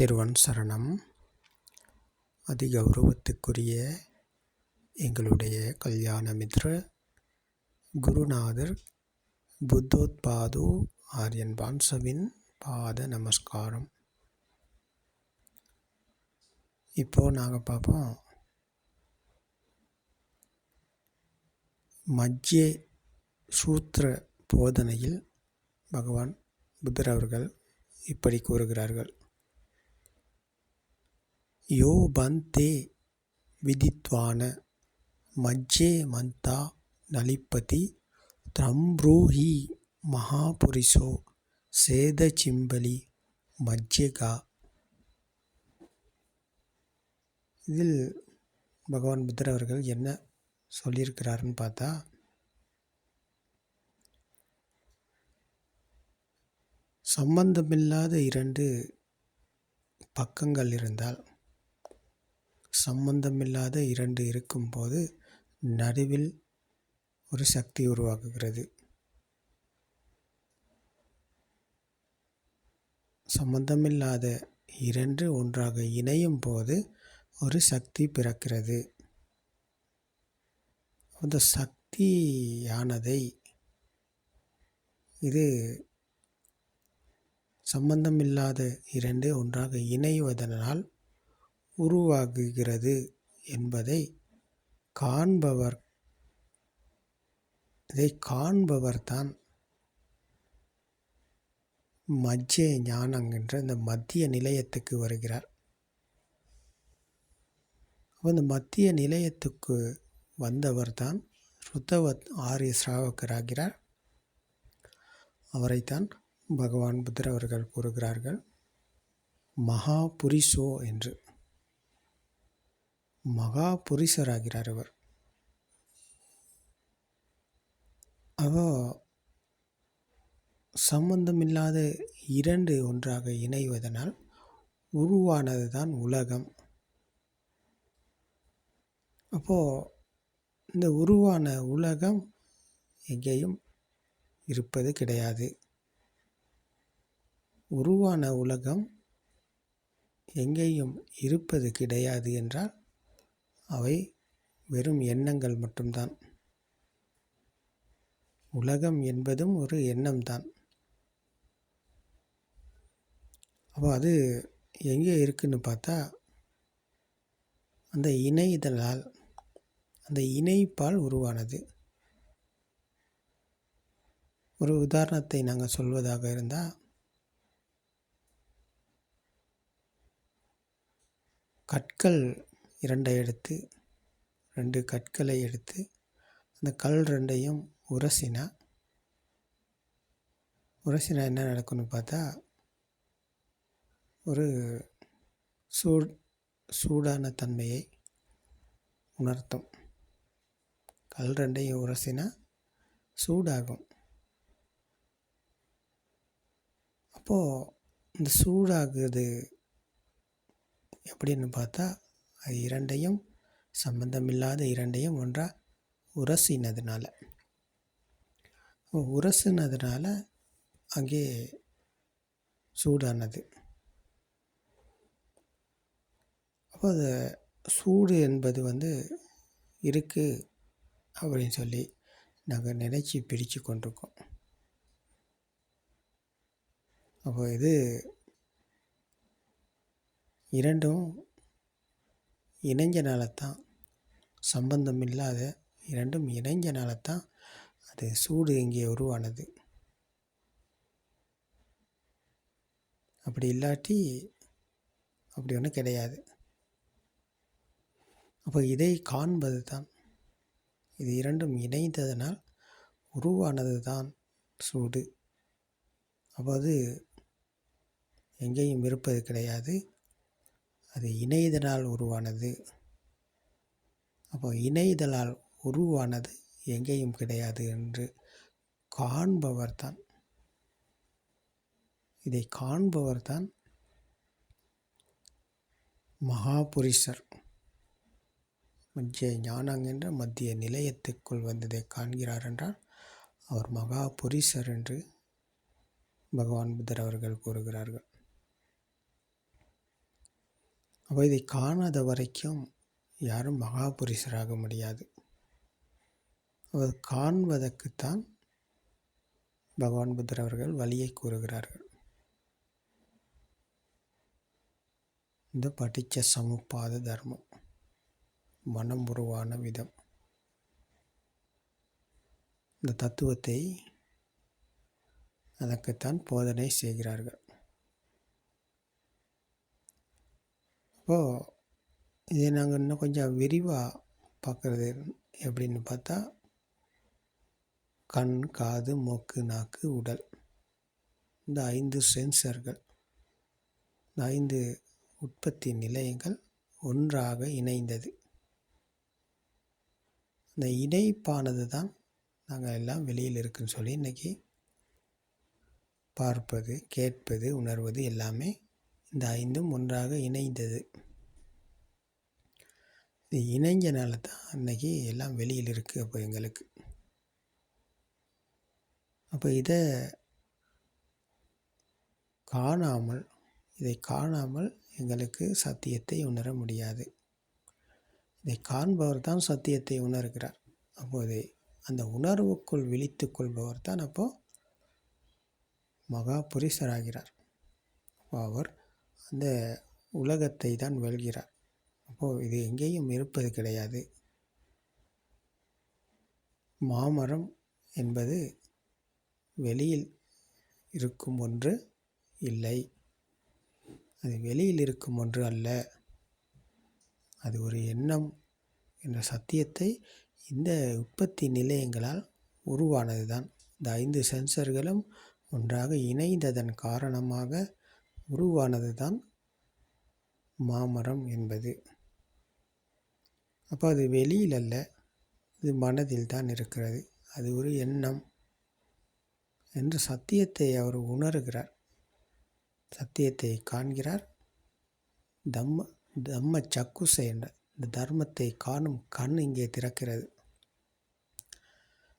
திருவன் சரணம். அதிகௌரவத்துக்குரிய எங்களுடைய கல்யாண மித்ர குருநாதர் புத்தோத்பாது ஆரியன் பான்சவின் பாத நமஸ்காரம். இப்போ நாங்கள் பார்ப்போம் மஜ்ஜே சூத்திர போதனையில் பகவான் புத்தர் அவர்கள் இப்படி கூறுகிறார்கள். யோ பந்தே விதித்வான மஜ்ஜே மந்தா நலிப்பதி த்ரம்ப்ரூஹி மகாபுரிஷோ சேத சிம்பலி மஜ்ஜகா. இதில் பகவான் புத்தர் அவர்கள் என்ன சொல்லியிருக்கிறாருன்னு பார்த்தா சம்பந்தமில்லாத இரண்டு பக்கங்கள் இருந்தால் சம்பந்தமில்லாத இரண்டு இருக்கும்போது நடுவில் ஒரு சக்தி உருவாகுகிறது சம்பந்தமில்லாத இரண்டு ஒன்றாக இணையும் போது ஒரு சக்தி பிறக்கிறது. அந்த சக்தியானதை இது சம்பந்தமில்லாத இரண்டு ஒன்றாக இணைவதனால் உருவாகுகிறது என்பதை காண்பவர் இதை காண்பவர்தான் மஜ்ஜே ஞானம் என்ற இந்த மத்திய நிலையத்துக்கு வருகிறார். அந்த மத்திய நிலையத்துக்கு வந்தவர் தான் ருத்தவத் ஆரிய சிராவக்கராகிறார் அவரைத்தான் பகவான் புத்தர் அவர்கள் கூறுகிறார்கள் மகா புரிசோ என்று. மகா புரிஷராகிறார் அவர். அவ சம்பந்தமில்லாத இரண்டு ஒன்றாக இணைவதனால் உருவானது தான் உலகம். அப்போது இந்த உருவான உலகம் எங்கேயும் இருப்பது கிடையாது. உருவான உலகம் எங்கேயும் இருப்பது கிடையாது என்றால் அவை வெறும் எண்ணங்கள் மட்டும்தான். உலகம் என்பதும் ஒரு எண்ணம்தான். அப்போ அது எங்கே இருக்குன்னு பார்த்தா அந்த இணைதலால் அந்த இணைப்பால் உருவானது. ஒரு உதாரணத்தை நாங்கள் சொல்வதாக இருந்தால் கற்கள் இரண்டை எடுத்து ரெண்டு கற்களை எடுத்து அந்த கல் ரெண்டையும் உரசினா உரசினா என்ன நடக்கும்னு பார்த்தா ஒரு சூ சூடான தன்மையை உணர்த்தும். கல் ரெண்டையும் உரசினா சூடாகும். அப்போது இந்த சூடாகுது எப்படின்னு பார்த்தா அது இரண்டையும் சம்பந்தமில்லாத இரண்டையும் ஒன்றாக உரசினதுனால. உரசினதுனால அங்கே சூடானது. அப்போ அது சூடு என்பது வந்து இருக்குது அப்படின்னு சொல்லி நாங்கள் நினச்சி பிரித்து கொண்டிருக்கோம். அப்போ இது இரண்டும் இணைஞ்சனால தான் சம்பந்தம் இல்லாத இரண்டும் இணைஞ்சனால தான் அது சூடு இங்கே உருவானது. அப்படி இல்லாட்டி அப்படி ஒன்றும் கிடையாது. அப்போ இதை காண்பது தான் இது இரண்டும் இணைந்ததனால் உருவானது தான் சூடு. அப்போ அது எங்கேயும் இருப்பது கிடையாது. அது இணையதனால் உருவானது. அப்போ இணையதலால் உருவானது எங்கேயும் கிடையாது என்று காண்பவர் தான் இதை காண்பவர் தான் மகாபுரிஷர். மத்திய ஞானம் என்ற மத்திய நிலையத்துக்குள் வந்ததை காண்கிறார் என்றால் அவர் மகாபுரிஷர் என்று பகவான் புத்தர் அவர்கள் கூறுகிறார்கள். அப்போ இதை காணாத வரைக்கும் யாரும் மகாபுருஷராக முடியாது. அவர் காண்பதற்குத்தான் பகவான் புத்தர் அவர்கள் வழியை கூறுகிறார்கள். இந்த படித்த சமுப்பாத தர்மம் மனம் உருவான விதம். இந்த தத்துவத்தை அதற்குத்தான் போதனை செய்கிறார்கள். அப்போது இதை நாங்கள் இன்னும் கொஞ்சம் விரிவாக பார்க்குறது எப்படின்னு பார்த்தா கண் காது மூக்கு நாக்கு உடல். இந்த ஐந்து சென்சர்கள். இந்த ஐந்து உற்பத்தி நிலையங்கள் ஒன்றாக இணைந்தது. இந்த இணைப்பானது தான் நாங்கள் எல்லாம் வெளியில் இருக்குன்னு சொல்லி இன்றைக்கி பார்ப்பது கேட்பது உணர்வது எல்லாமே இந்த ஐந்தும் ஒன்றாக இணைந்தது. இது இணைஞ்சனால தான் அன்னைக்கு எல்லாம் வெளியில் இருக்குது அப்போ எங்களுக்கு. அப்போ இதை காணாமல் இதை காணாமல் எங்களுக்கு சத்தியத்தை உணர முடியாது. இதை காண்பவர் தான் சத்தியத்தை உணர்கிறார். அப்போது அந்த உணர்வுக்குள் விழித்து கொள்பவர் தான் அப்போது மகா புரிசராகிறார் அவர் அந்த உலகத்தை தான் வெல்கிறார். அப்போது இது எங்கேயும் இருப்பது கிடையாது. மாமரம் என்பது வெளியில் இருக்கும் ஒன்று இல்லை. அது வெளியில் இருக்கும் ஒன்று அல்ல. அது ஒரு எண்ணம் என்ற சத்தியத்தை இந்த உற்பத்தி நிலையங்களால் உருவானது தான் இந்த ஐந்து சென்சர்களும் ஒன்றாக இணைந்ததன் காரணமாக உருவானது தான் மாமரம் என்பது. அப்போ அது வெளியில் அல்ல இது மனதில் தான் இருக்கிறது. அது ஒரு எண்ணம் என்று சத்தியத்தை அவர் உணர்கிறார். சத்தியத்தை காண்கிறார். தம்ம தம்ம சக்குசை என்ற இந்த தர்மத்தை காணும் கண் இங்கே திறக்கிறது.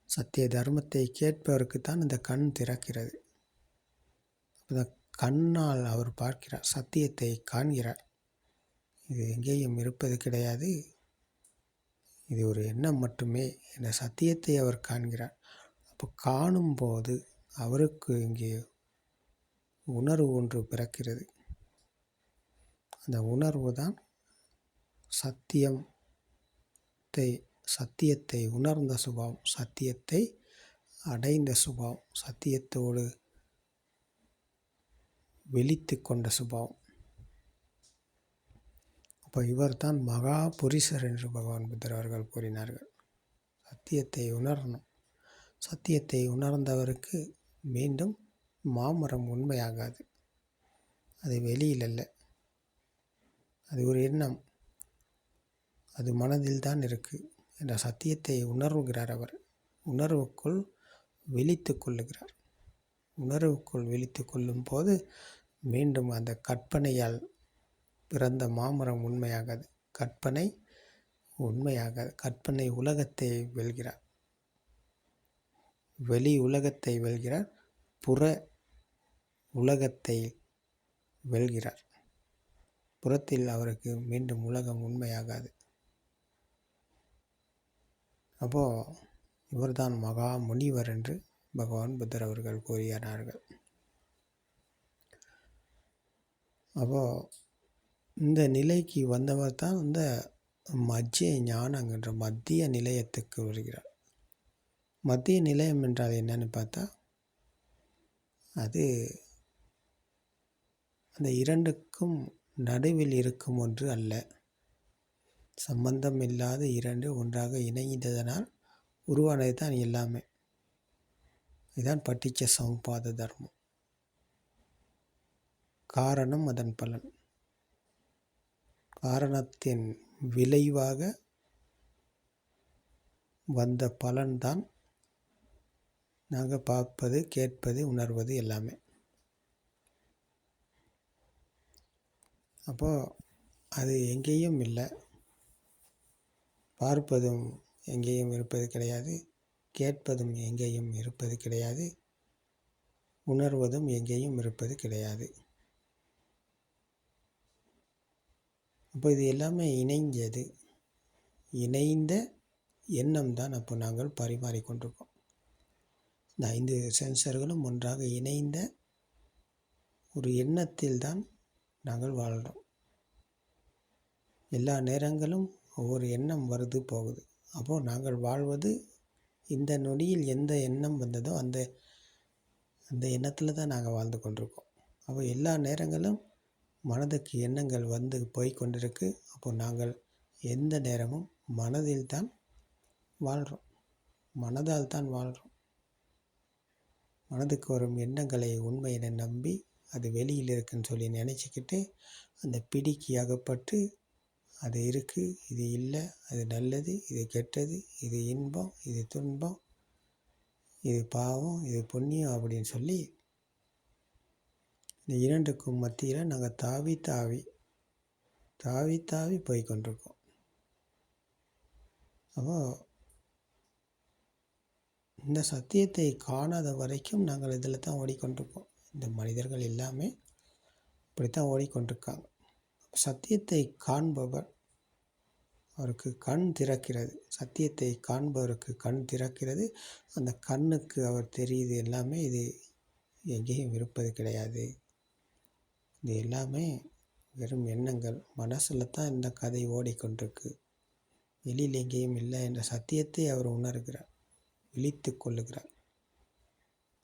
சத்திய தர்மத்தை கேட்பவருக்கு தான் இந்த கண் திறக்கிறது. அப்போ கண்ணால் அவர் பார்க்கிறார் சத்தியத்தை காண்கிறார். இது எங்கேயும் இருப்பது கிடையாது. இது ஒரு எண்ணம் மட்டுமே என்ற சத்தியத்தை அவர் காண்கிறார். அப்போ காணும்போது அவருக்கு இங்கே உணர்வு ஒன்று பிறக்கிறது. அந்த உணர்வு தான் சத்தியத்தை சத்தியத்தை உணர்ந்த சுபாவம் சத்தியத்தை அடைந்த சுபாவம் சத்தியத்தோடு வெளித்து கொண்ட சுபாவம். அப்போ இவர் தான் மகா புரிசர் என்று பகவான் புத்தர் அவர்கள் கூறினார்கள். சத்தியத்தை உணரணும். சத்தியத்தை உணர்ந்தவருக்கு மீண்டும் மாமரம் உண்மையாகாது. அது வெளியில் அல்ல அது ஒரு எண்ணம். அது மனதில் தான் இருக்குது என்ற சத்தியத்தை உணர்வுகிறார் அவர். உணர்வுக்குள் விழித்து கொள்ளுகிறார் உணர்வுக்குள் விழித்து கொள்ளும் போது மீண்டும் அந்த கற்பனையால் பிறந்த மாமரம் உண்மையாகாது. கற்பனை உண்மையாகாது. கற்பனை உலகத்தை வெல்கிறார். வெளி உலகத்தை வெல்கிறார். புற உலகத்தை வெல்கிறார். புறத்தில் அவருக்கு மீண்டும் உலகம் உண்மையாகாது. அப்போது இவர்தான் மகா முனிவர் என்று பகவான் புத்தர் அவர்கள் கூறினார்கள். அப்போது இந்த நிலைக்கு வந்தவர் தான் இந்த மத்திய ஞானங்கிற மத்திய நிலையத்துக்கு வருகிறார். மத்திய நிலையம் என்றால் என்னன்னு பார்த்தா அது அந்த இரண்டுக்கும் நடுவில் இருக்கும் ஒன்று அல்ல. சம்பந்தம் இல்லாத இரண்டு ஒன்றாக இணைந்ததனால் உருவானது தான் எல்லாமே. இதுதான் பட்டிச்ச சமுபாத தர்மம். காரணம் அதன் பலன். காரணத்தின் விளைவாக வந்த பலன்தான் நாங்கள் பார்ப்பது கேட்பது உணர்வது எல்லாமே. அப்போது அது எங்கேயும் இல்லை. பார்ப்பதும் எங்கேயும் இருப்பது கிடையாது. கேட்பதும் எங்கேயும் இருப்பது கிடையாது. உணர்வதும் எங்கேயும் இருப்பது கிடையாது. அப்போ இது எல்லாமே இணைஞ்சது. இணைந்த எண்ணம் தான் அப்போ நாங்கள் பரிமாறிக்கொண்டிருக்கோம் இந்த ஐந்து சென்சர்களும் ஒன்றாக இணைந்த ஒரு எண்ணத்தில் தான் நாங்கள் வாழ்கிறோம் எல்லா நேரங்களும் ஒவ்வொரு எண்ணம் வருது போகுது. அப்போது நாங்கள் வாழ்வது இந்த நொடியில் எந்த எண்ணம் வந்ததோ அந்த அந்த எண்ணத்தில் தான் நாங்கள் வாழ்ந்து கொண்டிருக்கோம். அப்போ எல்லா நேரங்களும் மனதுக்கு எண்ணங்கள் வந்து போய் கொண்டிருக்கு அப்போ நாங்கள் எந்த நேரமும் மனதில் தான் வாழ்கிறோம் மனதால் தான் வாழ்கிறோம் மனதுக்கு வரும் எண்ணங்களை உண்மை என நம்பி அது வெளியில் இருக்குன்னு சொல்லி நினச்சிக்கிட்டு அந்த பிடிக்கு அகப்பட்டு அது இருக்குது இது இல்லை அது நல்லது இது கெட்டது இது இன்பம் இது துன்பம் இது பாவம் இது புண்ணியம் அப்படின்னு சொல்லி இந்த இரண்டுக்கும் மத்தியில் நாங்கள் தாவி தாவி தாவி தாவி போய் கொண்டிருக்கோம். அப்போ இந்த சத்தியத்தை காணாத வரைக்கும் நாங்கள் இதில் தான் ஓடிக்கொண்டிருக்கோம். இந்த மனிதர்கள் எல்லாமே இப்படி தான் ஓடிக்கொண்டிருக்காங்க. சத்தியத்தை காண்பவர் அவருக்கு கண் திறக்கிறது. சத்தியத்தை காண்பவருக்கு கண் திறக்கிறது. அந்த கண்ணுக்கு அவர் தெரியுது எல்லாமே. இது எங்கேயும் இருப்பது கிடையாது. இது எல்லாமே வெறும் எண்ணங்கள். மனசில் தான் இந்த கதை ஓடிக்கொண்டிருக்கு வெளியில் எங்கேயும் இல்லை என்ற சத்தியத்தை அவர் உணர்கிறார். விழித்து கொள்ளுகிறார்.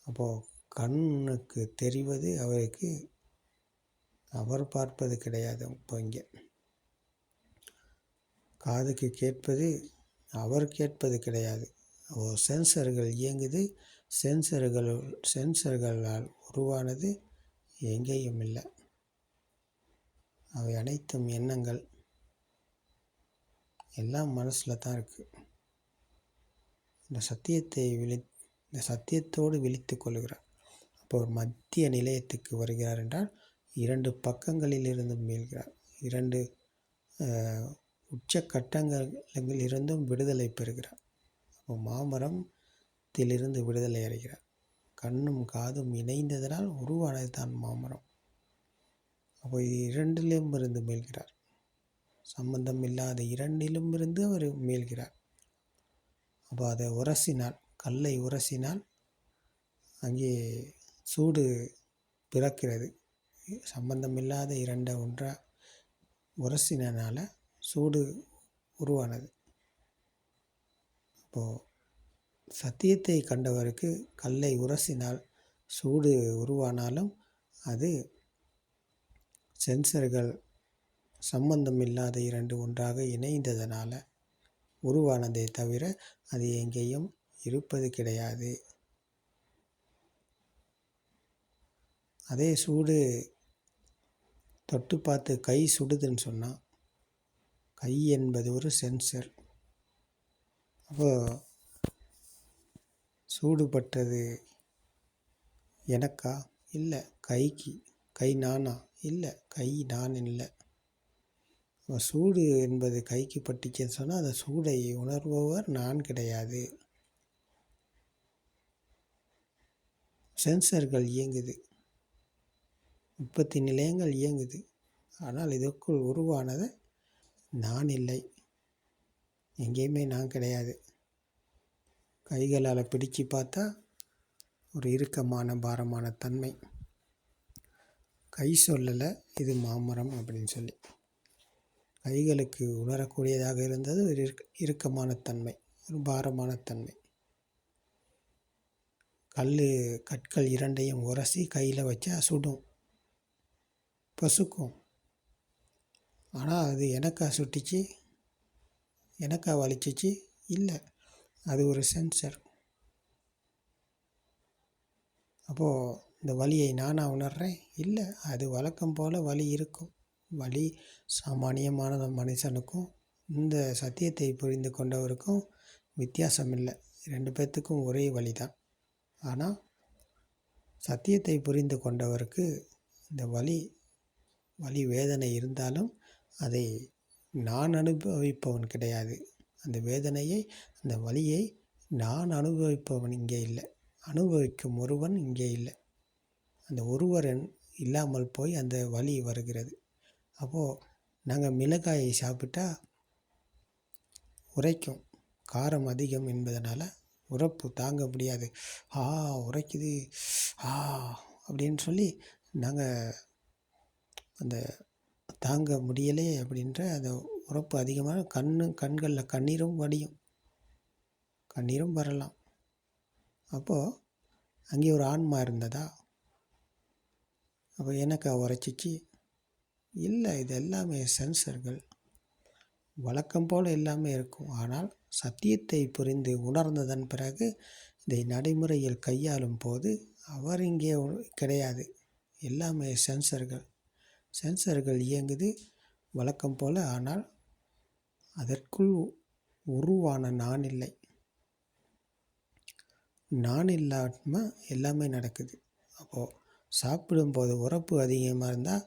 அப்போது கண்ணுக்கு தெரிவது அவருக்கு அவர் பார்ப்பது கிடையாது இப்போ இங்கே. காதுக்கு கேட்பது அவர் கேட்பது கிடையாது. அப்போ சென்சர்கள் இயங்குது. சென்சர்கள் சென்சர்களால் உருவானது எங்கேயும் இல்லை. அவை அனைத்தும் எண்ணங்கள். எல்லாம் மனசில் தான் இருக்குது இந்த சத்தியத்தை விழி இந்த சத்தியத்தோடு விழித்து கொள்கிறார். அப்போ ஒரு மத்திய நிலையத்துக்கு வருகிறார் என்றால் இரண்டு பக்கங்களில் மீள்கிறார் இரண்டு உச்சக்கட்டங்களில் இருந்தும் விடுதலை பெறுகிறார். அப்போ மாமரத்திலிருந்து விடுதலை அடைகிறார். கண்ணும் காதும் இணைந்ததனால் உருவானது தான் மாமரம். அப்போ இரண்டிலும் இருந்து மீள்கிறார் சம்பந்தம் இல்லாத இரண்டிலும் இருந்து அவர் மீள்கிறார் அப்போ அதை உரசினால் கல்லை உரசினால் அங்கே சூடு பிறக்கிறது. சம்பந்தம் இல்லாத இரண்டை ஒன்றாக உரசினால சூடு உருவானது. அப்போது சத்தியத்தை கண்டவருக்கு கல்லை உரசினால் சூடு உருவானாலும் அது சென்சர்கள் சம்பந்தம் இல்லாத இரண்டு ஒன்றாக இணைந்ததனால் உருவானதே தவிர அது எங்கேயும் இருப்பது கிடையாது. அதே சூடு தொட்டு பார்த்து கை சுடுதுன்னு சொன்னால் கை என்பது ஒரு சென்சர். அப்போ சூடுபட்டது எனக்கா? இல்லை கைக்கு. கை நானா? இல்லை கை நான் இல்லை. சூடு என்பது கைக்கு பட்டுச்சுன்னு சொன்னால் அந்த சூடை உணர்பவர் நான் கிடையாது. சென்சர்கள் இயங்குது. உற்பத்தி நிலையங்கள் இயங்குது. ஆனால் இதற்குள் உருவானது நான் இல்லை. எங்கேயுமே நான் கிடையாது. கைகளால் பிடிச்சு பார்த்தா ஒரு இறுக்கமான பாரமான தன்மை. கை சொல்லலை இது மாமரம் அப்படின்னு சொல்லி. கைகளுக்கு உணரக்கூடியதாக இருந்தது ஒரு இறுக்கமான தன்மை ஒரு பாரமான தன்மை. கல் கற்கள் இரண்டையும் உரசி கையில் வச்சா சுடும் பசுக்கும். ஆனால் அது எனக்கா சுட்டுச்சு எனக்கா வலிச்சிச்சு இல்லை அது ஒரு சென்சர் அப்போது இந்த வலியை நானாக உணர்கிறேன் இல்லை அது வழக்கம் போல் வலி இருக்கும். வலி சாமானியமான மனுஷனுக்கும் இந்த சத்தியத்தை புரிந்து கொண்டவருக்கும் வித்தியாசம் இல்லை ரெண்டு பேர்த்துக்கும் ஒரே வழி தான் ஆனால் சத்தியத்தை புரிந்து கொண்டவருக்கு இந்த வலி வலி வேதனை இருந்தாலும் அதை நான் அனுபவிப்பவன் கிடையாது. அந்த வேதனையை அந்த வலியை நான் அனுபவிப்பவன் இங்கே இல்லை. அனுபவிக்கும் ஒருவன் இங்கே இல்லை. அந்த ஒருவரன் இல்லாமல் போய் அந்த வலி வருகிறது. அப்போது நாங்கள் மிளகாயை சாப்பிட்டா உரைக்கும். காரம் அதிகம் என்பதனால் உரப்பு தாங்க முடியாது. ஆ உரைக்குது. ஆ அப்படின்னு சொல்லி நாங்கள் அந்த தாங்க முடியலே அப்படின்ற அந்த உரப்பு அதிகமான கண்ணு கண்களில் கண்ணீரும் வடியும். கண்ணீரும் வரலாம். அப்போது அங்கே ஒரு ஆன்மா இருந்ததா? அப்போ எனக்கா உரைச்சிச்சு இல்லை இது எல்லாமே சென்சர்கள். வழக்கம் போல் எல்லாமே இருக்கும். ஆனால் சத்தியத்தை புரிந்து உணர்ந்ததன் பிறகு இதை நடைமுறையில் கையாளும் போது அவர் இங்கே கிடையாது. எல்லாமே சென்சர்கள். சென்சர்கள் இயங்குது வழக்கம் போல் ஆனால் அதற்குள் உருவான நான் இல்லை. நான் இல்லாமல் எல்லாமே நடக்குது. அப்போது சாப்பிடும்போது உரப்பு அதிகமாக இருந்தால்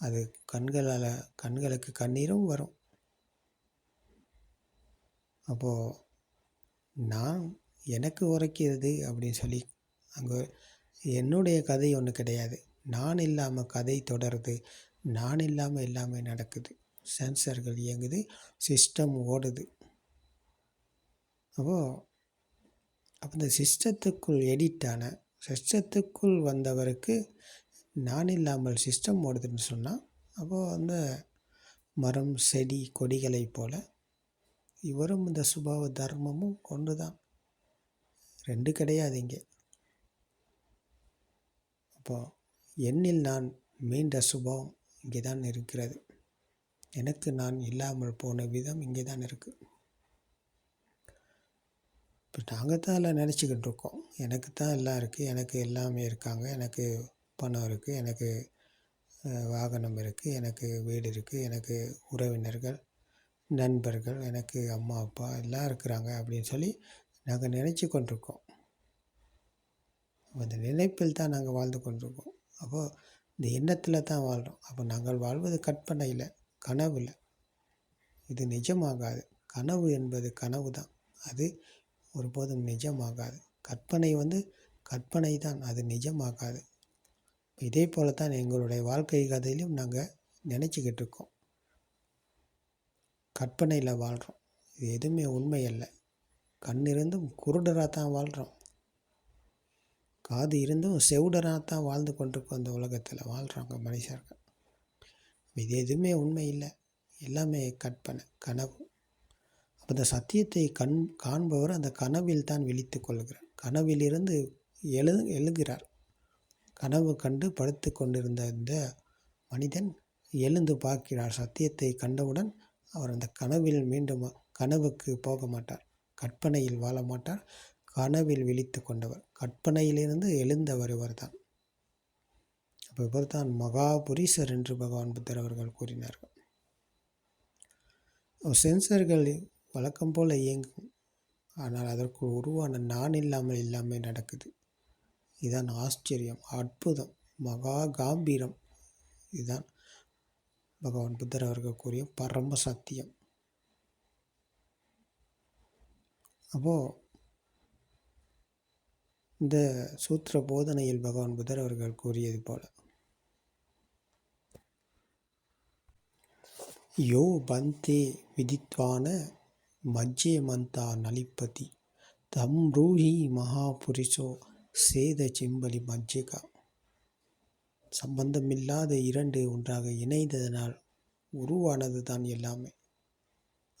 அது கண்களால் கண்களுக்கு கண்ணீரும் வரும். அப்போது நான் எனக்கு உரைக்கிறது அப்படின்னு சொல்லி அங்கே என்னுடைய கதை ஒன்று கிடையாது. நான் இல்லாமல் கதை தொடருது. நான் இல்லாமல் எல்லாமே நடக்குது. சென்சர்கள் இயங்குது சிஸ்டம் ஓடுது. அப்போது அப்போ இந்த சிஸ்டத்துக்குள் எடிட்டான சிஸ்டத்துக்குள் வந்தவருக்கு நான் இல்லாமல் சிஸ்டம் ஓடுதுன்னு சொன்னால் அப்போது அந்த மரம் செடி கொடிகளைப் போல இவரும் இந்த சுபாவ தர்மமும் ஒன்று தான் ரெண்டு கிடையாது இங்கே. அப்போது என்னில் நான் மீண்ட சுபாவம் இங்கே தான் இருக்கிறது. எனக்கு நான் இல்லாமல் போன விதம் இங்கே தான் இருக்குது நாங்கள் தான் எல்லாம் நினச்சிக்கிட்டு இருக்கோம். எனக்கு தான் எல்லாம் இருக்குது எனக்கு எல்லாமே இருக்காங்க. எனக்கு பணம் இருக்குது எனக்கு வாகனம் இருக்குது எனக்கு வீடு இருக்குது எனக்கு உறவினர்கள் நண்பர்கள் எனக்கு அம்மா அப்பா எல்லாம் இருக்கிறாங்க அப்படின்னு சொல்லி நாங்கள் நினச்சி கொண்டிருக்கோம். அந்த நினைப்பில் தான் நாங்கள் வாழ்ந்து கொண்டிருக்கோம். அப்போது இந்த எண்ணத்தில் தான் வாழ்கிறோம் அப்போ நாங்கள் வாழ்வது கற்பனையில் கனவில் இது நிஜமாகாது. கனவு என்பது கனவு தான் அது ஒருபோதும் நிஜமாகாது. கற்பனை வந்து கற்பனை தான் அது நிஜமாகாது. இதே போல தான் எங்களுடைய வாழ்க்கை கதையிலும் நாங்கள் நினச்சிக்கிட்டு இருக்கோம். கற்பனையில் வாழ்கிறோம் இது எதுவுமே உண்மை அல்ல. கண் இருந்தும் குருடராக தான் வாழ்கிறோம் காது இருந்தும் செவுடராக தான் வாழ்ந்து கொண்டிருக்கோம் அந்த உலகத்தில் வாழ்கிறாங்க மனுஷர்கள். இது எதுவுமே உண்மை இல்லை. எல்லாமே கற்பனை கனவு. அப்போ இந்த சத்தியத்தை கண் காண்பவர் அந்த கனவில் தான் விழித்து கொள்கிறார். கனவிலிருந்து எழு எழுகிறார். கனவு கண்டு படுத்து கொண்டிருந்த இந்த மனிதன் எழுந்து பார்க்கிறார். சத்தியத்தை கண்டவுடன் அவர் அந்த கனவில் மீண்டும் கனவுக்கு போக மாட்டார். கற்பனையில் வாழ மாட்டார். கனவில் விழித்து கொண்டவர். கற்பனையிலிருந்து எழுந்தவர் இவர் தான் அப்போ இவர் தான் மகாபுரீசர் என்று பகவான் புத்தர் அவர்கள் கூறினார்கள். சென்சர்கள் வழக்கம் போல் இயங்கும். ஆனால் அதற்கு உருவான நான் இல்லாமல் எல்லாமே நடக்குது. இதுதான் ஆச்சரியம் அற்புதம் மகா காம்பீரம். இதுதான் பகவான் புத்தர் அவர்கள் கூறிய பரம சத்தியம். அப்போது இந்த சூத்திர போதனையில் பகவான் புத்தர் அவர்கள் கூறியது போல யோ பந்தே விதித்வான மஜ்ஜே மந்தா நலிப்பதி தம் ரூஹி மகாபுரிஷோ சேத செம்பலி மஜ்ஜிகா சம்பந்தமில்லாத இரண்டு ஒன்றாக இணைந்ததனால் உருவானது தான் எல்லாமே.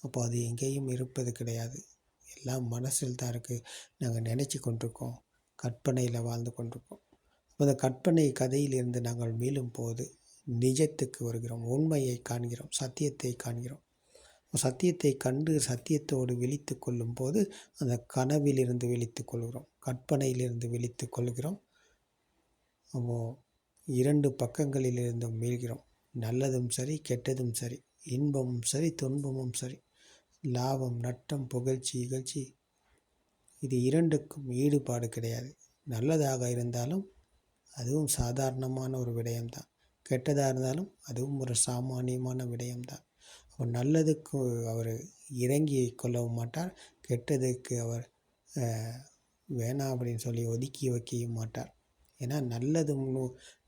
அப்போ அது எங்கேயும் இருப்பது கிடையாது. எல்லாம் மனசில் தான் இருக்குது நாங்கள் நினச்சி கொண்டிருக்கோம். கற்பனையில் வாழ்ந்து கொண்டிருக்கோம். அப்போ அந்த கற்பனை கதையிலிருந்து நாங்கள் மீளும் போது நிஜத்துக்கு வருகிறோம். உண்மையை காண்கிறோம். சத்தியத்தை காண்கிறோம். சத்தியத்தை கண்டு சத்தியத்தோடு விழித்து கொள்ளும் போது அந்த கனவிலிருந்து விழித்து கொள்கிறோம். கற்பனையிலிருந்து விழித்து கொள்கிறோம். அப்போ இரண்டு பக்கங்களிலிருந்தும் மீள்கிறோம். நல்லதும் சரி கெட்டதும் சரி இன்பமும் சரி துன்பமும் சரி லாபம் நட்டம் புகழ்ச்சி இகழ்ச்சி இது இரண்டுக்கும் ஈடுபாடு கிடையாது. நல்லதாக இருந்தாலும் அதுவும் சாதாரணமான ஒரு விடயம்தான். கெட்டதாக இருந்தாலும் அதுவும் ஒரு சாமானியமான விடயம்தான். நல்லதுக்கு அவர் இறங்கி கொள்ளவும் மாட்டார் கெட்டதுக்கு அவர் வேணாம் அப்படின்னு சொல்லி ஒதுக்கி வைக்கவும் மாட்டார். ஏன்னா நல்லது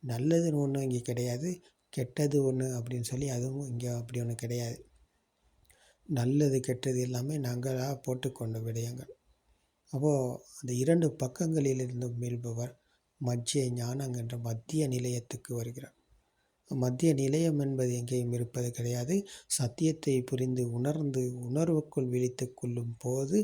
நல்லதுன்னு ஒன்றும் இங்கே கிடையாது கெட்டது ஒன்று அப்படின்னு சொல்லி அதுவும் இங்கே அப்படி ஒன்று கிடையாது. நல்லது கெட்டது எல்லாமே நாங்களாக போட்டுக்கொண்ட விடயங்கள். அப்போது அந்த இரண்டு பக்கங்களிலிருந்து மீள்பவர் மஜ்ஜிய ஞானம் என்ற மத்திய நிலையத்துக்கு வருகிறார். மத்திய நிலையம் என்பது எங்கேயும் இருப்பது கிடையாது. சத்தியத்தை புரிந்து உணர்ந்து உணர்வுக்குள் விழித்து கொள்ளும் போது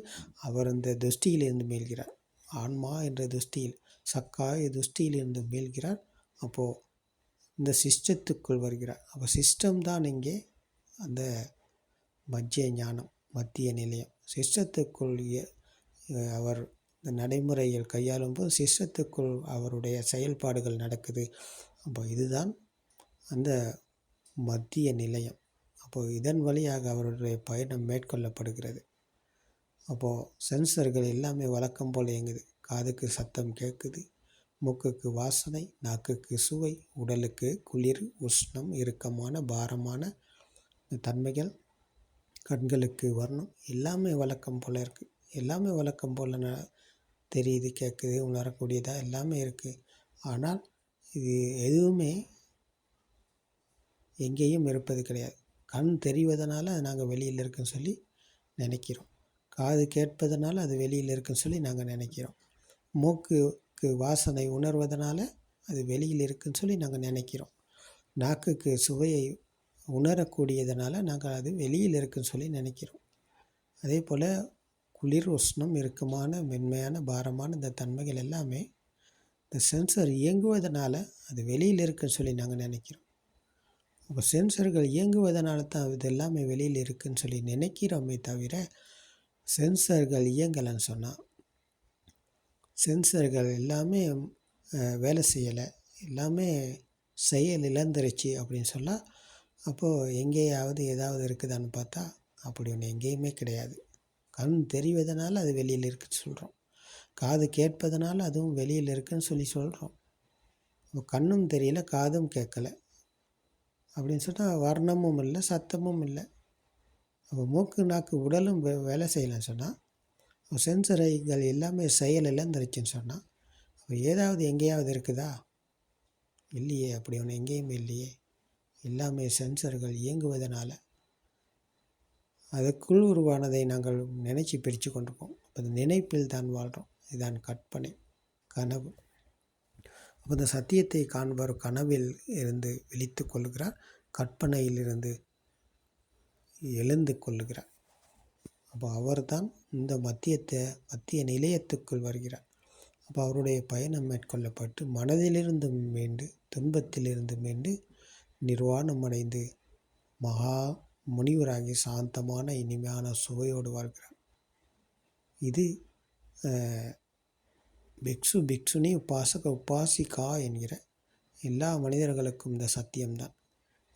அவர் அந்த துஷ்டியிலிருந்து மீள்கிறார். ஆன்மா என்ற துஷ்டியில் சக்காய துஷ்டியிலிருந்து மீள்கிறார். அப்போது இந்த சிஸ்டத்துக்குள் வருகிறார். அப்போ சிஸ்டம் தான் இங்கே அந்த மத்திய ஞானம் மத்திய நிலையம். சிஸ்டத்துக்குள் அவர் இந்த நடைமுறையில் கையாளும் போது சிஸ்டத்துக்குள் அவருடைய செயல்பாடுகள் நடக்குது. அப்போ இதுதான் அந்த மத்திய நிலையம். அப்போது இதன் வழியாக அவருடைய பயணம் மேற்கொள்ளப்படுகிறது. அப்போது சென்சர்கள் எல்லாமே வழக்கம் போல் இயங்குது. காதுக்கு சத்தம் கேட்குது. மூக்குக்கு வாசனை நாக்குக்கு சுவை உடலுக்கு குளிர் உஷ்ணம் இறுக்கமான பாரமான தன்மைகள் கண்களுக்கு வர்ணம் எல்லாமே வழக்கம் போல் இருக்குது எல்லாமே வழக்கம் போல் தெரியுது கேட்குது உணரக்கூடியதாக எல்லாமே இருக்குது ஆனால் இது எதுவுமே எங்கேயும் இருப்பது கிடையாது. கண் தெரிவதனால் அது நாங்கள் வெளியில் இருக்குன்னு சொல்லி நினைக்கிறோம். காது கேட்பதனால் அது வெளியில் இருக்குன்னு சொல்லி நாங்கள் நினைக்கிறோம். மூக்குக்கு வாசனை உணர்வதனால அது வெளியில் இருக்குன்னு சொல்லி நாங்கள் நினைக்கிறோம். நாக்குக்கு சுவையை உணரக்கூடியதனால் நாங்கள் அது வெளியில் இருக்குன்னு சொல்லி நினைக்கிறோம். அதே போல் குளிர் உஷ்ணம் இறுக்கமான மென்மையான பாரமான இந்த தன்மைகள் எல்லாமே இந்த சென்சர் இயங்குவதனால அது வெளியில் இருக்குன்னு சொல்லி நாங்கள் நினைக்கிறோம். அப்போ சென்சர்கள் இயங்குவதனால தான் இது எல்லாமே வெளியில் இருக்குன்னு சொல்லி நினைக்கிறோமே தவிர சென்சர்கள் இயங்கலைன்னு சொன்னால் சென்சர்கள் எல்லாமே வேலை செய்யலை. எல்லாமே செயல் இழந்துருச்சு அப்படின்னு சொன்னால் அப்போது எங்கேயாவது ஏதாவது இருக்குதான்னு பார்த்தா அப்படி ஒன்று எங்கேயுமே கிடையாது. கண் தெரிவதனால அது வெளியில் இருக்குன்னு சொல்கிறோம் காது கேட்பதனால அதுவும் வெளியில் இருக்குன்னு சொல்லி சொல்கிறோம் கண்ணும் தெரியல காதும் கேட்கலை. அப்படின்னு சொன்னால் வர்ணமும் இல்லை சத்தமும் இல்லை. அப்போ மூக்கு நாக்கு உடலும் வே வேலை செய்யலைன்னு சொன்னால் சென்சரைகள் எல்லாமே செயல் இழந்துருச்சுன்னு சொன்னால் அப்போ ஏதாவது எங்கேயாவது இருக்குதா? இல்லையே அப்படி ஒன்று எங்கேயுமே இல்லையே. எல்லாமே சென்சர்கள் இயங்குவதனால அதுக்குள் உருவானதை நாங்கள் நினைச்சு பிரித்து கொண்டிருக்கோம். அது நினைப்பில் தான் வாழ்கிறோம் இதுதான் கற்பனை கனவு. அப்போ சத்தியத்தை காண்பவர் கனவில் இருந்து விழித்து கொள்கிறார் கற்பனையிலிருந்து எழுந்து கொள்ளுகிறார் அப்போ அவர்தான் இந்த மத்தியத்தை மத்திய நிலையத்துக்குள் வருகிறார். அப்போ அவருடைய பயணம் மேற்கொள்ளப்பட்டு மனதிலிருந்து மீண்டு துன்பத்திலிருந்து மீண்டு நிர்வாணம் அடைந்து மகா முனிவராகி சாந்தமான இனிமையான சுவையோடு வாழ்கிறார். இது பிக்ஷு பிக்ஷுனி உபாசக உபாசிகா என்கிற எல்லா மனிதர்களுக்கும் இந்த சத்தியம்தான்.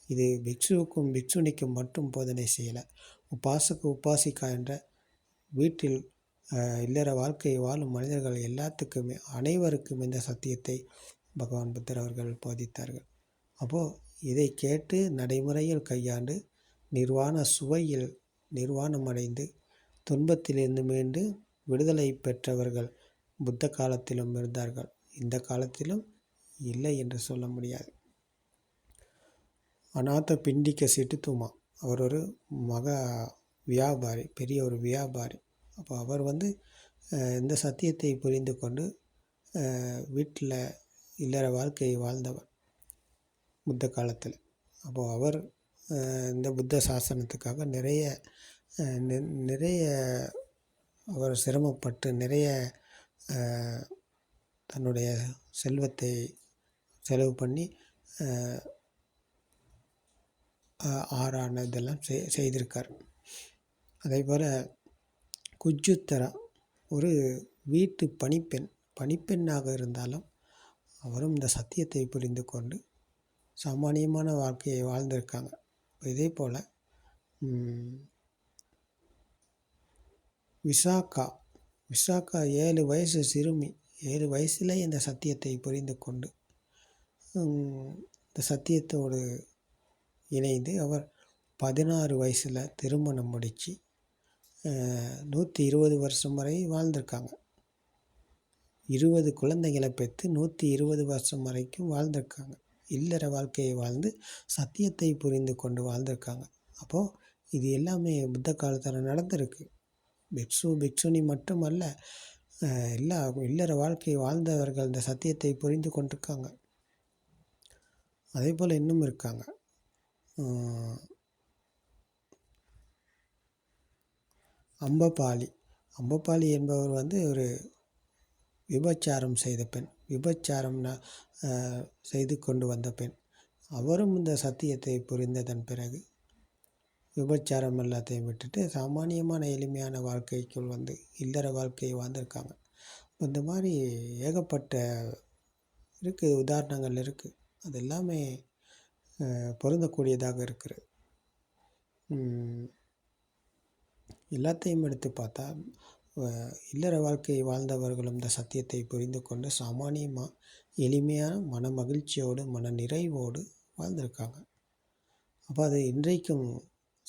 இது பிக்ஷுவுக்கும் பிக்ஷுனிக்கும் மட்டும் போதனை செய்யலை. உபாசக உபாசிகா என்ற வீட்டில் இல்லற வாழ்க்கையை வாழும் மனிதர்கள் எல்லாத்துக்குமே அனைவருக்கும் இந்த சத்தியத்தை பகவான் புத்தர் அவர்கள் போதித்தார்கள். அப்போது இதை கேட்டு நடைமுறையில் கையாண்டு நிர்வாண சுவையில் நிர்வாணம் அடைந்து துன்பத்திலிருந்து மீண்டு விடுதலை பெற்றவர்கள் புத்த காலத்திலும் இருந்தார்கள். இந்த காலத்திலும் இல்லை என்று சொல்ல முடியாது. அநாத பிண்டிக்க சிட்டுத்துமா அவர் ஒரு மக வியாபாரி பெரிய ஒரு வியாபாரி. அப்போ அவர் வந்து இந்த சத்தியத்தை புரிந்து கொண்டு வீட்டில் இல்லற வாழ்க்கையை வாழ்ந்தவர் புத்த காலத்தில். அப்போது அவர் இந்த புத்த சாசனத்துக்காக நிறைய நிறைய அவர் சிரமப்பட்டு நிறைய தன்னுடைய செல்வத்தை செலவு பண்ணி ஆறான இதெல்லாம் செய் செய்திருக்கார். அதே போல் குஜுத்தரா ஒரு வீட்டு பணிப்பெண் பணிப்பெண்ணாக இருந்தாலும் அவரும் இந்த சத்தியத்தை புரிந்து கொண்டு சாமானியமான வாழ்க்கையை வாழ்ந்திருக்காங்க. இதே போல் விசாக்கா விசாக்கா ஏழு வயசு சிறுமி ஏழு வயசில் இந்த சத்தியத்தை புரிந்து கொண்டு இந்த சத்தியத்தோடு இணைந்து அவர் பதினாறு வயசில் திருமணம் முடித்து நூற்றி இருபது வருஷம் வரை வாழ்ந்திருக்காங்க. இருபது குழந்தைகளை பெற்று நூற்றி இருபது வருஷம் வரைக்கும் வாழ்ந்திருக்காங்க. இல்லற வாழ்க்கையை வாழ்ந்து சத்தியத்தை புரிந்து கொண்டு வாழ்ந்திருக்காங்க. அப்போது இது எல்லாமே புத்த காலத்தில் நடந்திருக்கு. பிக்ஷு பிக்ஷுனி மட்டுமல்ல எல்லா இல்லற வாழ்க்கை வாழ்ந்தவர்கள் இந்த சத்தியத்தை புரிந்து கொண்டிருக்காங்க. அதே போல் இன்னும் இருக்காங்க. அம்பபாலி அம்பபாலி என்பவர் வந்து ஒரு விபச்சாரம் செய்த பெண். விபச்சாரம்னா செய்து கொண்டு வந்த பெண். அவரும் இந்த சத்தியத்தை புரிந்ததன் பிறகு விபச்சாரம் எல்லாத்தையும் விட்டுட்டு சாமானியமான எளிமையான வாழ்க்கைக்குள் வந்து இல்லற வாழ்க்கையை வாழ்ந்திருக்காங்க. இந்த மாதிரி ஏகப்பட்ட இருக்குது உதாரணங்கள் இருக்குது அது எல்லாமே பொருந்தக்கூடியதாக இருக்கிறது எல்லாத்தையும் எடுத்து பார்த்தா இல்லற வாழ்க்கையை வாழ்ந்தவர்களும் இந்த சத்தியத்தை புரிந்து கொண்டு சாமானியமாக எளிமையான மன மகிழ்ச்சியோடு மன நிறைவோடு வாழ்ந்திருக்காங்க. அப்போ அது இன்றைக்கும்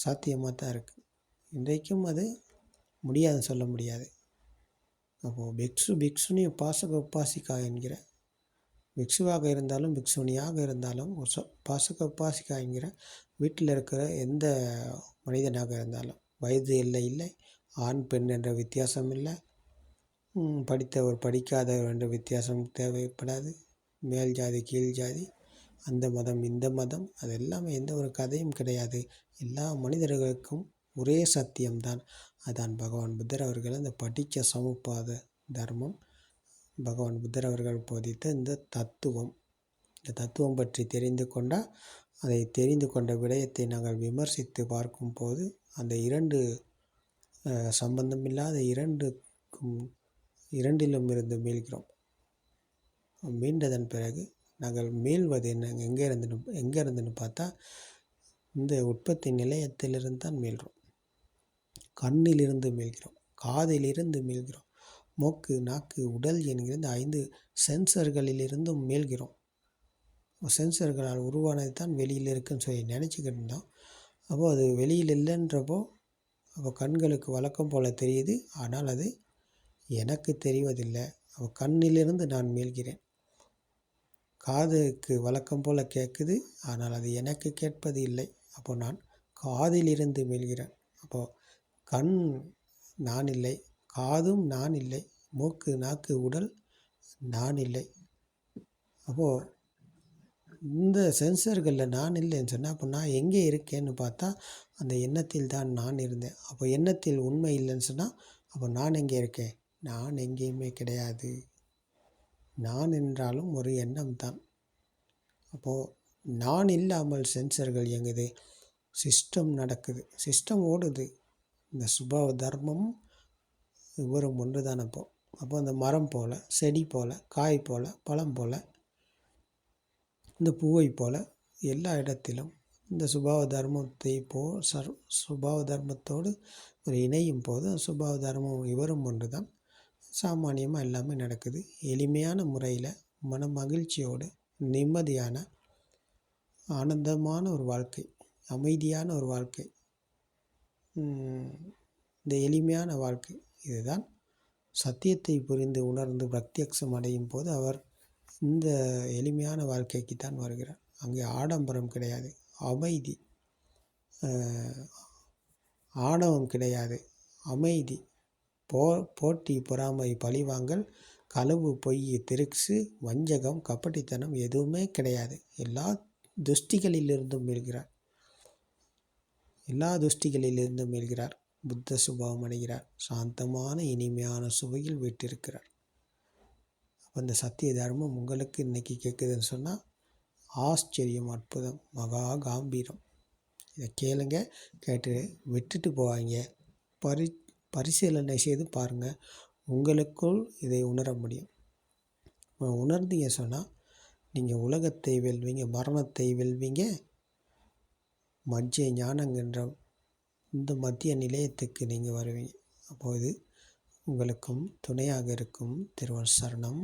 சாத்தியமாக தான் இருக்குது இன்றைக்கும் அது முடியாதுன்னு சொல்ல முடியாது. அப்போது பிக்ஷு பிக்ஷுனி உபாசக உபாசிக்கா என்கிற பிக்ஷுவாக இருந்தாலும் பிக்ஷுனியாக இருந்தாலும் உபாசக உபாசிக்கா என்கிற வீட்டில் இருக்கிற எந்த மனிதனாக இருந்தாலும் வயது இல்லை இல்லை ஆண் பெண் என்ற வித்தியாசம் இல்லை படித்தவர் படிக்காதவர் என்ற வித்தியாசம் தேவைப்படாது மேல் ஜாதி கீழ் ஜாதி அந்த மதம் இந்த மதம் அது எல்லாமே எந்த ஒரு கதையும் கிடையாது. எல்லா மனிதர்களுக்கும் ஒரே சத்தியம்தான். அதான் பகவான் புத்தர் அவர்கள் அந்த படிக்க சமுப்பாத தர்மம். பகவான் புத்தர் அவர்கள் போதித்த இந்த தத்துவம். இந்த தத்துவம் பற்றி தெரிந்து கொண்டால் அதை தெரிந்து கொண்ட விடயத்தை நாங்கள் விமர்சித்து பார்க்கும்போது அந்த இரண்டு சம்பந்தமில்லாத இரண்டுக்கும் இரண்டிலும் இருந்து மீள்கிறோம். மீண்டதன் பிறகு நாங்கள் மீள்வது என்ன எங்கே இருந்துன்னு எங்கே இருந்துன்னு பார்த்தா இந்த உற்பத்தி நிலையத்திலிருந்து தான் மீள்கிறோம். கண்ணிலிருந்து மீள்கிறோம் காதிலிருந்து மீள்கிறோம் மூக்கு நாக்கு உடல் என்கிற இந்த ஐந்து சென்சர்களிலிருந்தும் மீள்கிறோம். சென்சர்களால் உருவானது தான் வெளியில் இருக்குன்னு சொல்லி நினச்சிக்கிட்டு இருந்தோம். அப்போது அது வெளியில் இல்லைன்றப்போ அப்போ கண்களுக்கு வழக்கம் போல் தெரியுது. ஆனால் அது எனக்கு தெரிவதில்லை. அப்போ கண்ணிலிருந்து நான் மீள்கிறேன். காதுக்கு வழக்கம் போல் கேட்குது. ஆனால் அது எனக்கு கேட்பது இல்லை. அப்போ நான் காதிலிருந்து மீள்கிறேன் அப்போது கண் நான் இல்லை காதும் நான் இல்லை மூக்கு நாக்கு உடல் நான் இல்லை. அப்போது இந்த சென்சர்களில் நான் இல்லைன்னு சொன்னால் அப்போ நான் எங்கே இருக்கேன்னு பார்த்தா அந்த எண்ணத்தில் தான் நான் இருந்தேன். அப்போ எண்ணத்தில் உண்மை இல்லைன்னு சொன்னால் அப்போ நான் எங்கே இருக்கேன்? நான் எங்கேயுமே கிடையாது. நான் என்றாலும் ஒரு எண்ணம் தான். அப்போது நான் இல்லாமல் சென்சர்கள் இயங்குது. சிஸ்டம் நடக்குது. சிஸ்டம் ஓடுது. இந்த சுபாவ தர்மம் இவரும் ஒன்று தான் அப்போ அப்போ அந்த மரம் போல் செடி போல் காய் போல் பழம் போல் இந்த பூவை போல் எல்லா இடத்திலும் இந்த சுபாவ தர்மத்தை போ சர் சுபாவ தர்மத்தோடு ஒரு இணையும் போது சுபாவ தர்மம் இவரும் ஒன்று தான் சாமானியமாக எல்லாமே நடக்குது. எளிமையான முறையில் மன மகிழ்ச்சியோடு நிம்மதியான ஆனந்தமான ஒரு வாழ்க்கை அமைதியான ஒரு வாழ்க்கை. இந்த எளிமையான வாழ்க்கை. இதுதான் சத்தியத்தை புரிந்து உணர்ந்து பிரத்யக்ஷம் அடையும் போது அவர் இந்த எளிமையான வாழ்க்கைக்கு தான் வருகிறார். அங்கே ஆடம்பரம் கிடையாது அமைதி. ஆணவம் கிடையாது அமைதி. போ போட்டி பொறாமை பழிவாங்கல் களவு பொய் திருக்ஸு வஞ்சகம் கப்பட்டித்தனம் எதுவுமே கிடையாது. எல்லா துஷ்டிகளிலிருந்தும் மீள்கிறார். எல்லா துஷ்டிகளிலிருந்தும் மீள்கிறார். புத்த சுபாவம் அடைகிறார். சாந்தமான இனிமையான சுவையில் வீட்டிருக்கிறார் அப்போ இந்த சத்திய தர்மம் உங்களுக்கு இன்றைக்கி கேட்குதுன்னு சொன்னால் ஆச்சரியம் அற்புதம் மகா காம்பீரம். இதை கேளுங்க கேட்டு விட்டுட்டு போவாங்க பரி பரிசீலனை செய்து பாருங்கள் உங்களுக்குள் இதை உணர முடியும். உணர்ந்தீங்க சொன்னால் நீங்கள் உலகத்தை வெல்வீங்க மரணத்தை வெல்வீங்க. மஜ்ஜிய ஞானங்கின்ற இந்த மத்திய நிலையத்துக்கு நீங்கள் வருவீங்க. அப்போது உங்களுக்கும் துணையாக இருக்கும் திருவன் சரணம்.